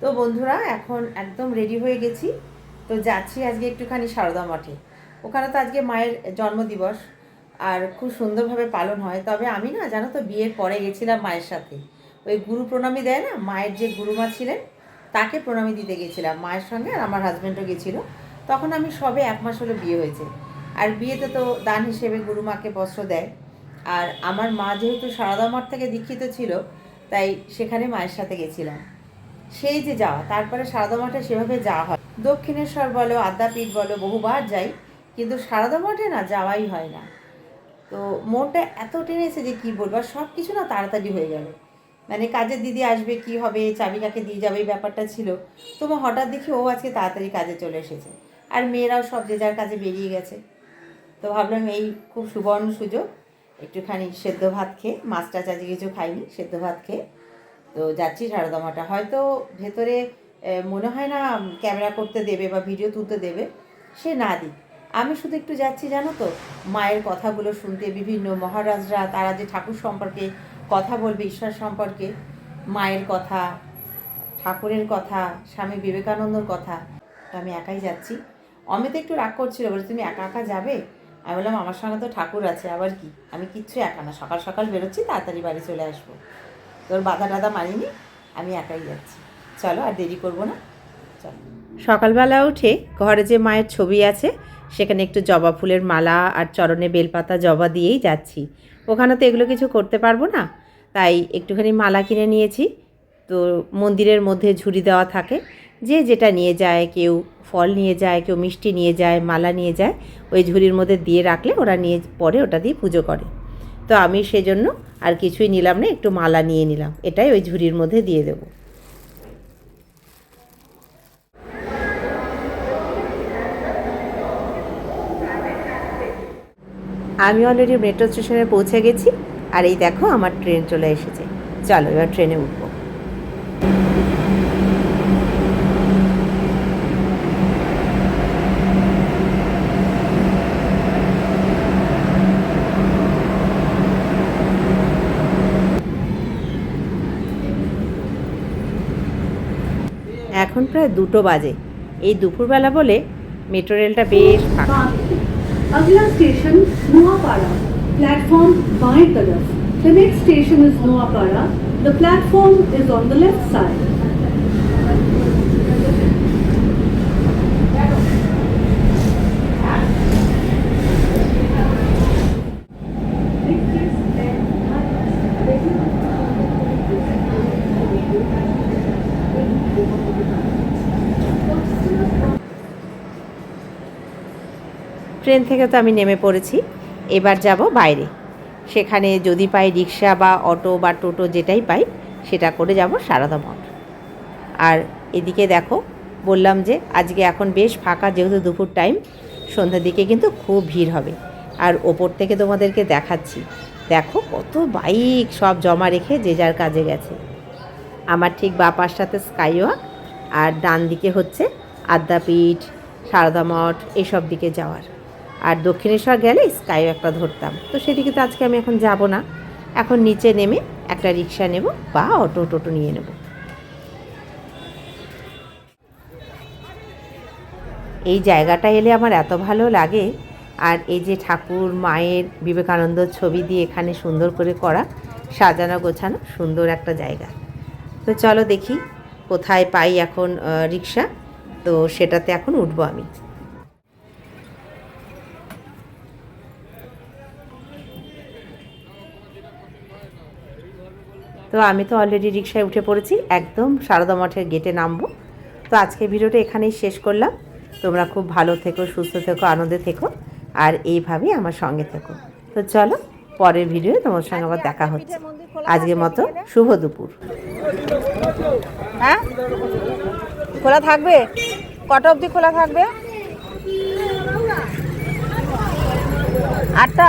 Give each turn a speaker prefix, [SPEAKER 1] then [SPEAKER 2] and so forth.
[SPEAKER 1] তো বন্ধুরা, এখন একদম রেডি হয়ে গেছি। তো যাচ্ছি আজকে একটুখানি সারদা মঠে। ওখানে তো আজকে মায়ের জন্মদিবস আর খুব সুন্দরভাবে পালন হয়। তবে আমি না, জানো তো, বিয়ের পরে গেছিলাম মায়ের সাথে। ওই গুরু প্রণামী দেয় না, মায়ের যে গুরুমা ছিলেন, তাকে প্রণামী দিতে গেছিলাম মায়ের সঙ্গে আর আমার হাজব্যান্ডও গেছিল। তখন আমি সবে এক মাস হলো বিয়ে হয়েছে। আর বিয়েতে তো দান হিসেবে গুরুমাকে বস্ত্র দেয়। আর আমার মা যেহেতু সারদা মঠ থেকে দীক্ষিত ছিল, তাই সেখানে মায়ের সাথে গেছিলাম। সেই যে যাওয়া, তারপরে সারদা মঠে সেভাবে যাওয়া হয়। দক্ষিণেশ্বর বলো, আদ্যাপীঠ বলো, বহুবার যাই, কিন্তু সারদা মঠে না যাওয়াই হয় না। তো মনটা এত টেনেছে যে কি বলব সব কিছু না তাড়াতাড়ি হয়ে গেল। মানে কাজের দিদি আসবে, কি হবে চাবি কাকে দিয়ে যাবে, এই ব্যাপারটা ছিল। তোমার হঠাৎ দেখি ও আজকে তাড়াতাড়ি কাজে চলে এসেছে। আর মেয়েরাও সব যে যার কাজে বেরিয়ে গেছে। তো ভাবলাম এই খুব সুবর্ণ সুযোগ, একটুখানি সেদ্ধ ভাত খেয়ে, মাছ আজকে কিছু খাইনি, সেদ্ধ ভাত খেয়ে তো যাচ্ছি সারদামাটা। হয়তো ভেতরে মনে হয় না ক্যামেরা করতে দেবে বা ভিডিও তুলতে দেবে। সে না দিক। আমি শুধু একটু যাচ্ছি, জানো তো? মায়ের কথাগুলো শুনতে, বিভিন্ন মহারাজরা, তারা যে ঠাকুর সম্পর্কে কথা বলবে, ঈশ্বর সম্পর্কে, মায়ের কথা, ঠাকুরের কথা, স্বামী বিবেকানন্দর কথা, তো আমি একাই যাচ্ছি। অমিত একটু রাগ করছিল, বলে, তুমি একা একা যাবে? আমি বললাম, আমার সঙ্গে তো ঠাকুর আছে, আবার কি? আমি কিচ্ছু একা না। সকাল সকাল বেরোচ্ছি, তাড়াতাড়ি বাড়ি চলে আসব। তোর বাধা টাধা মানিনি আমি একাই যাচ্ছি। চলো, আর দেরি করব না। চলো। সকালবেলা উঠে ঘরে যে মায়ের ছবি আছে, সেখানে একটু জবা ফুলের মালা আর চরণে বেলপাতা জবা দিয়েই যাচ্ছি। ওখানে তো এগুলো কিছু করতে পারব না, তাই একটুখানি মালা কিনে নিয়েছি। তো মন্দিরের মধ্যে ঝুড়ি দেওয়া থাকে, যে যেটা নিয়ে যায়, কেউ ফল নিয়ে যায়, কেউ মিষ্টি নিয়ে যায়, মালা নিয়ে যায়, ওই ঝুড়ির মধ্যে দিয়ে রাখলে ওরা নিয়ে, পরে ওটা দিয়ে পুজো করে। তো আমি সেজন্য আর কিছুই নিলাম না, একটু মালা নিয়ে নিলাম। এটাই ওই ঝুড়ির মধ্যে দিয়ে দেব। আমি অলরেডি মেট্রো স্টেশনে পৌঁছে গেছি, আর এই দেখো আমার ট্রেন চলে এসেছে। চলো এবার ট্রেনে উঠবো। এখন প্রায় দুটো বাজে। এই দুপুরবেলা বলে মেট্রো রেলটা বেশ ফাঁকা।
[SPEAKER 2] আগলা স্টেশন নোয়াপাড়া প্ল্যাটফর্ম বাঁয়ের তরফ the next station is Noapara the platform is on the left side
[SPEAKER 1] train থেকে তো আমি নেমে পড়েছি। এবার যাব বাইরে। সেখানে যদি পাই রিক্সা বা অটো বা টোটো যেটাই পাই, সেটা করে যাব সারদা মঠ। আর এদিকে দেখো, বললাম যে আজকে এখন বেশ ফাঁকা, যেহেতু দুপুর টাইম সন্ধ্যার দিকে কিন্তু খুব ভিড় হবে। আর ওপর থেকে তোমাদেরকে দেখাচ্ছি। দেখো কত বাইক সব জমা রেখে যে যার কাজে গেছে। আমার ঠিক বা পাশটাতে স্কাইওয়াক, আর ডান দিকে হচ্ছে আদ্যাপীঠ, সারদা মঠ, এসব দিকে যাওয়ার। আর দক্ষিণেশ্বর গেলে স্কাইও একটা ধরতাম। তো সেদিকে তো আজকে আমি এখন যাব না। এখন নিচে নেমে একটা রিক্সা নেব বা অটো, টোটো নিয়ে নেব। এই জায়গাটা এলে আমার এত ভালো লাগে। আর এই যে ঠাকুর মায়ের বিবেকানন্দ ছবি দিয়ে এখানে সুন্দর করে করা, সাজানো, গোছানো, সুন্দর একটা জায়গা। তো চলো দেখি কোথায় পাই এখন রিক্সা। তো সেটাতে এখন উঠবো আমি। তো আমি তো অলরেডি রিক্সায় উঠে পড়েছি একদম সারদা মঠের গেটে নামবো। তো আজকে ভিডিওটা এখানেই শেষ করলাম। তোমরা খুব ভালো থেকো সুস্থ থেকো আনন্দে থেকো আর এইভাবেই আমার সঙ্গে থেকো। তো চলো পরের ভিডিও তোমার সঙ্গে আবার দেখা হচ্ছে। আজকের মতো শুভ দুপুর।
[SPEAKER 3] হ্যাঁ? খোলা থাকবে? কটা অবধি খোলা থাকবে? আটটা?